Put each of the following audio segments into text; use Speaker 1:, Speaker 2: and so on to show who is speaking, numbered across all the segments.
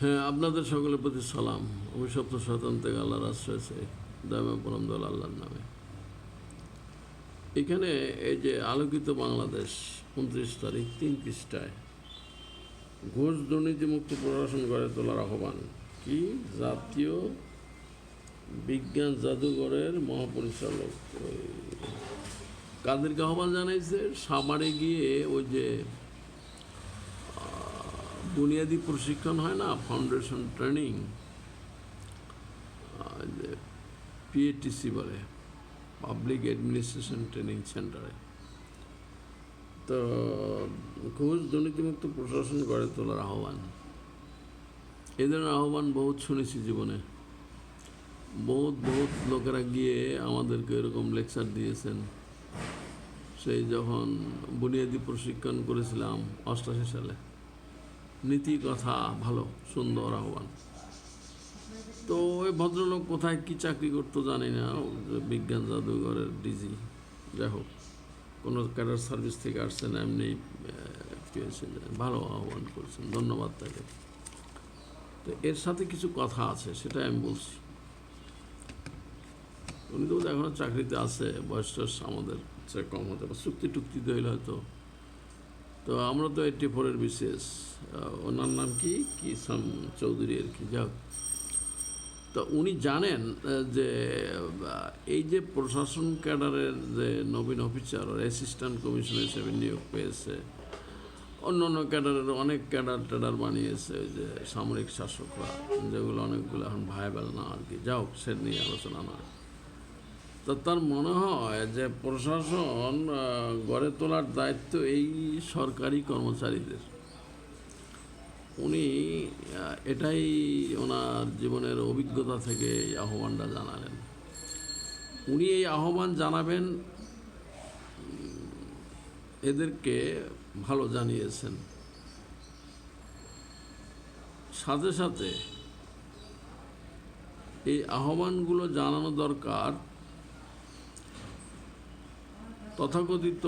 Speaker 1: হ্যাঁ আপনাদের সকলের প্রতি সালাম। অভিশপ্ত শতান থেকে আল্লাহর আশ্রয়েছে দামে পরম দল আল্লাহর নামে। এখানে এই যে আলোকিত বাংলাদেশ, উনত্রিশ তারিখ, তিন পৃষ্ঠায় ঘোষ দুর্নীতিমুক্ত প্রশাসন গড়ে তোলার আহ্বান। কি? জাতীয় বিজ্ঞান জাদুঘরের মহাপরিচালক। কাদেরকে আহ্বান জানাইছে? সামারে গিয়ে ওই যে বুনিয়াদী প্রশিক্ষণ হয় না ফাউন্ডেশন ট্রেনিং পিএটিসি বলে পাবলিক অ্যাডমিনিস্ট্রেশন ট্রেনিং সেন্টারে তো, ঘুষ দুর্নীতিমুক্ত প্রশাসন গড়ে তোলার আহ্বান। এই ধরনের আহ্বান বহুত শুনেছি জীবনে। বহুত বহুত লোকেরা গিয়ে আমাদেরকে এরকম লেকচার দিয়েছেন। সেই যখন বুনিয়াদী প্রশিক্ষণ করেছিলাম, অষ্টাশি সালে। নীতি কথা, ভালো, সুন্দর আহ্বান। তো ওই ভদ্রলোক কোথায় কি চাকরি করতো জানি না বিজ্ঞান জাদুঘরের ডিজি যাই হোক, কোনো ক্যাডার সার্ভিস থেকে আসছেন এমনি ভালো আহ্বান করেছেন, ধন্যবাদ তাকে। তো এর সাথে কিছু কথা আছে, সেটাই আমি বলছি। উনি তো এখনও চাকরিতে আছে, বয়স আমাদের চেয়ে কম হতে পারে। চুক্তি টুক্তি হইলে হয়তো তো আমরা তো এইটটি ফোরের বিশেষ ওনার নাম কি? কি সাম চৌধুরী আর কি যাক তো উনি জানেন যে এই যে প্রশাসন ক্যাডারের যে নবীন অফিসার অ্যাসিস্ট্যান্ট কমিশনার হিসেবে নিয়োগ পেয়েছে, অন্য অন্য ক্যাডারের অনেক ক্যাডার ট্যাডার বানিয়েছে, ওই যে সামরিক শাসকরা, যেগুলো অনেকগুলো এখন ভাইবেল না আর কি। যাও সে নিয়ে আলোচনা না। তো তার মনে হয় যে প্রশাসন গড়ে তোলার দায়িত্ব এই সরকারি কর্মচারীদের। উনি এটাই ওনার জীবনের অভিজ্ঞতা থেকে এই আহ্বানটা জানালেন। উনি এই আহ্বান জানাবেন এদেরকে ভালো জানিয়েছেন। সাথে সাথে এই আহ্বানগুলো জানানো দরকার তথাকথিত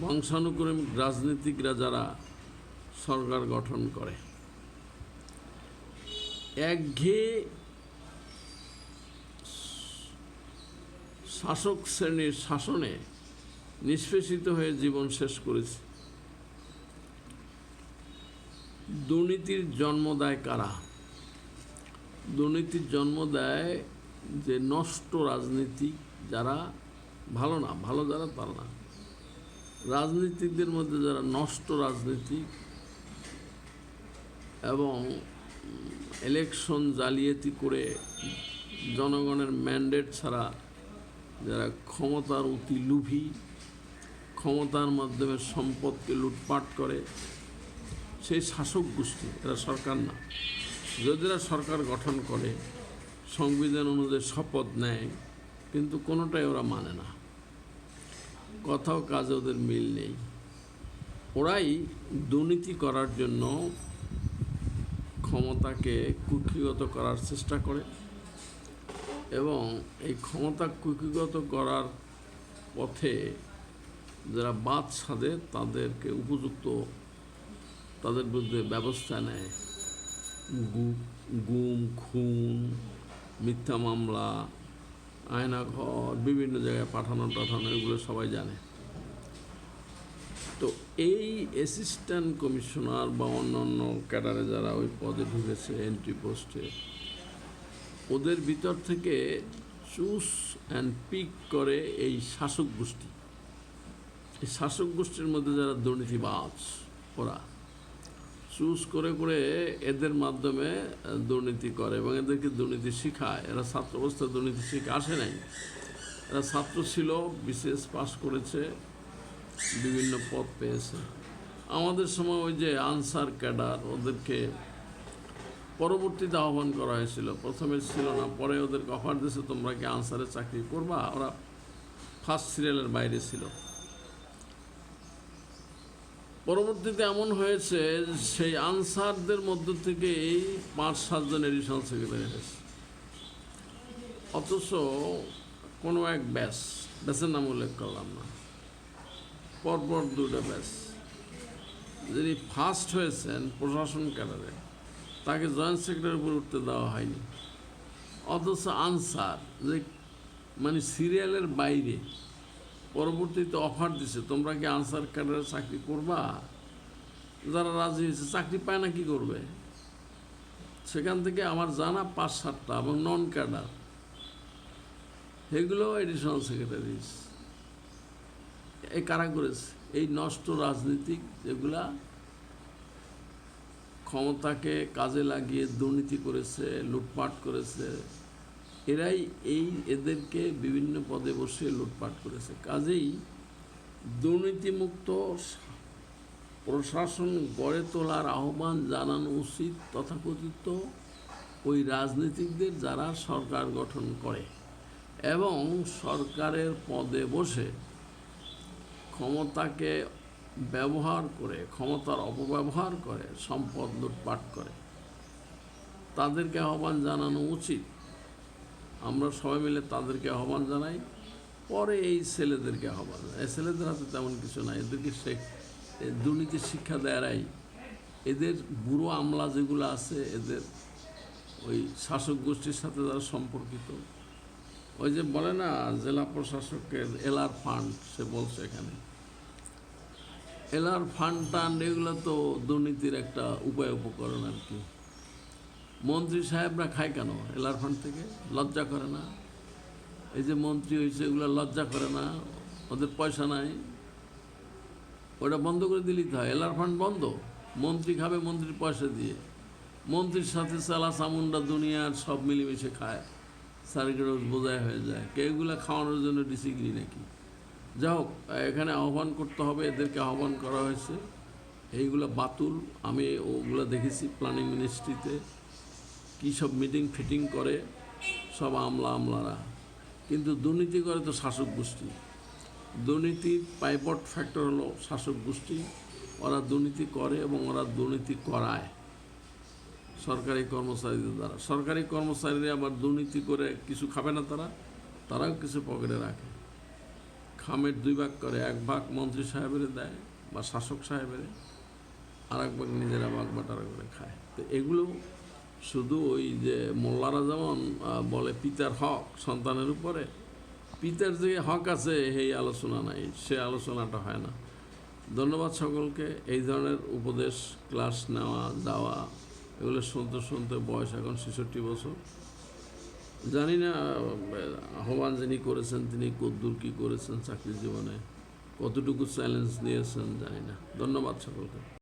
Speaker 1: বংশানুক্রমিক রাজনীতিকরা যারা সরকার গঠন করে একঘেয়ে শাসক শ্রেণির শাসনে নিষ্পেষিত হয়ে জীবন শেষ করেছে। দুর্নীতির জন্ম দেয় কারা? দুর্নীতির জন্ম দেয় যে নষ্ট রাজনীতি যারা ভালো না, ভালো যারা তারা না। রাজনীতিকদের মধ্যে যারা নষ্ট রাজনীতি এবং ইলেকশন জালিয়াতি করে জনগণের ম্যান্ডেট ছাড়া যারা ক্ষমতার অতি লুভি, ক্ষমতার মাধ্যমে সম্পদকে লুটপাট করে, সেই শাসক গোষ্ঠী, এরা সরকার না। যদি সরকার গঠন করে, সংবিধান অনুযায়ী শপথ নেয় কিন্তু কোনোটাই ওরা মানে না। কথাও কাজে ওদের মিল নেই। ওরাই দুর্নীতি করার জন্য ক্ষমতাকে কুক্ষিগত করার চেষ্টা করে এবং এই ক্ষমতা কুক্ষিগত করার পথে যারা বাদ সাধে তাদেরকে উপযুক্ত তাদের বিরুদ্ধে ব্যবস্থা নেয়। গুম, খুন, মিথ্যা মামলা আয়নাঘর বিভিন্ন জায়গায় পাঠানো টাঠানো, এগুলো সবাই জানে। তো এই অ্যাসিস্ট্যান্ট কমিশনার বা অন্যান্য ক্যাডারে যারা ওই পদে ঢুকেছে এন্ট্রি পোস্টে ওদের ভিতর থেকে চুস অ্যান্ড পিক করে এই শাসক গোষ্ঠী। এই শাসক গোষ্ঠীর মধ্যে যারা দুর্নীতিবাজ, ওরা চুজ করে করে এদের মাধ্যমে দুর্নীতি করে এবং এদেরকে দুর্নীতি শিখায়। এরা ছাত্র অবস্থায় দুর্নীতি শিখে আসে নাই। এরা ছাত্র ছিল বিশেষ পাস করেছে, বিভিন্ন পদ পেয়েছে। আমাদের সময় ওই যে আনসার ক্যাডার, ওদেরকে পরবর্তীতে আহ্বান করা হয়েছিল। প্রথমে ছিল না, পরে ওদেরকে অফার দিয়েছে, তোমরা কি আনসারে চাকরি করবা? ওরা ফার্স্ট সিরিয়ালের বাইরে ছিল। পরবর্তীতে এমন হয়েছে সেই আনসারদের মধ্য থেকে এই পাঁচ সাতজন এডিশনাল সেক্রেটারি হয়েছে। অথচ কোনো এক ব্যাস, ব্যাসের নাম উল্লেখ করলাম না। পরপর দুটো ব্যাস। যিনি ফার্স্ট হয়েছেন প্রশাসন ক্যাডারে, তাকে জয়েন্ট সেক্রেটারির উপর উঠতে দেওয়া হয়নি। অথচ আনসার, যে মানে সিরিয়ালের বাইরে পরবর্তীতে অফার দিছে, তোমরা কি আনসার ক্যাডারে চাকরি করবা? যারা রাজি হয়েছে, চাকরি পায় না, কি করবে? সেখান থেকে আমার জানা পাঁচ সাতটা এবং নন ক্যাডার এগুলো এডিশনাল সেক্রেটারিস এই কারা করেছে? এই নষ্ট রাজনীতিক যেগুলা ক্ষমতাকে কাজে লাগিয়ে দুর্নীতি করেছে, লুটপাট করেছে এরাই এই এদেরকে বিভিন্ন পদে বসে লুটপাট করেছে। কাজেই দুর্নীতিমুক্ত প্রশাসন গড়ে তোলার আহ্বান জানানো উচিত তথাকথিত ওই রাজনীতিকদের যারা সরকার গঠন করে এবং সরকারের পদে বসে ক্ষমতাকে ব্যবহার করে, ক্ষমতার অপব্যবহার করে, সম্পদ লুটপাট করে। তাদেরকে আহ্বান জানানো উচিত। আমরা সবাই মিলে তাদেরকে আহ্বান জানাই। পরে এই ছেলেদেরকে আহ্বান এই ছেলেদের হাতে তেমন কিছু নাই। এদেরকে সে, এ দুর্নীতির শিক্ষা দেয়ারাই এদের বুড়ো আমলা যেগুলো আছে, এদের ওই শাসক গোষ্ঠীর সাথে যারা সম্পর্কিত। ওই যে বলে না, জেলা প্রশাসকের এলার ফান্ড, সে বলছে এখানে। এলার ফান্ড টান্ড এগুলো তো দুর্নীতির একটা উপায় উপকরণ আর কি। মন্ত্রী সাহেবরা খায় কেন? এলার ফান্ড থেকে লজ্জা করে না? এই যে মন্ত্রী হয়েছে এগুলো লজ্জা করে না? ওদের পয়সা নাই? ওটা বন্ধ করে দিলেই তো হয়। এলার ফান্ড বন্ধ। মন্ত্রী খাবে মন্ত্রীর পয়সা দিয়ে। মন্ত্রীর সাথে সালা চামুন্ডা দুনিয়ার সব মিলেমিশে খায়। সার্কিট বোঝায় হয়ে যায়। কে এগুলো খাওয়ানোর জন্য ডিসিগ্রি নাকি? যা হোক, এখানে আহ্বান করতে হবে, এদেরকে আহ্বান করা হয়েছে। এইগুলো বাতুল। আমি ওগুলো দেখেছি প্ল্যানিং মিনিস্ট্রিতে। কী সব মিটিং ফিটিং করে, সব আমলা আমলারা। কিন্তু দুর্নীতি করে তো শাসক গোষ্ঠী। দুর্নীতির পাইপট ফ্যাক্টর হলো শাসক গোষ্ঠী। ওরা দুর্নীতি করে এবং ওরা দুর্নীতি করায়। সরকারি কর্মচারীদের দ্বারা। সরকারি কর্মচারীরা আবার দুর্নীতি করে কিছু খাবে না তারা, তারাও কিছু পকেটে রাখে। খামের দুই ভাগ করে, এক ভাগ মন্ত্রী সাহেবের দেয় বা শাসক সাহেবের আর এক ভাগ নিজেরা ভাগ বাটারা করে খায়। তো এগুলো শুধু ওই যে মোল্লারা যেমন বলে পিতার হক সন্তানের উপরে পিতার যে হক আছে সেই আলোচনা নাই সে আলোচনাটা হয় না। ধন্যবাদ সকলকে এই ধরনের উপদেশ ক্লাস নেওয়া দেওয়া এগুলো শুনতে শুনতে বয়স এখন ছেষট্টি বছর। জানি না আহ, আহ্বান যিনি করেছেন তিনি কদ্দূর কী করেছেন চাকরি জীবনে কতটুকু চ্যালেঞ্জ নিয়েছেন জানি না। ধন্যবাদ সকলকে।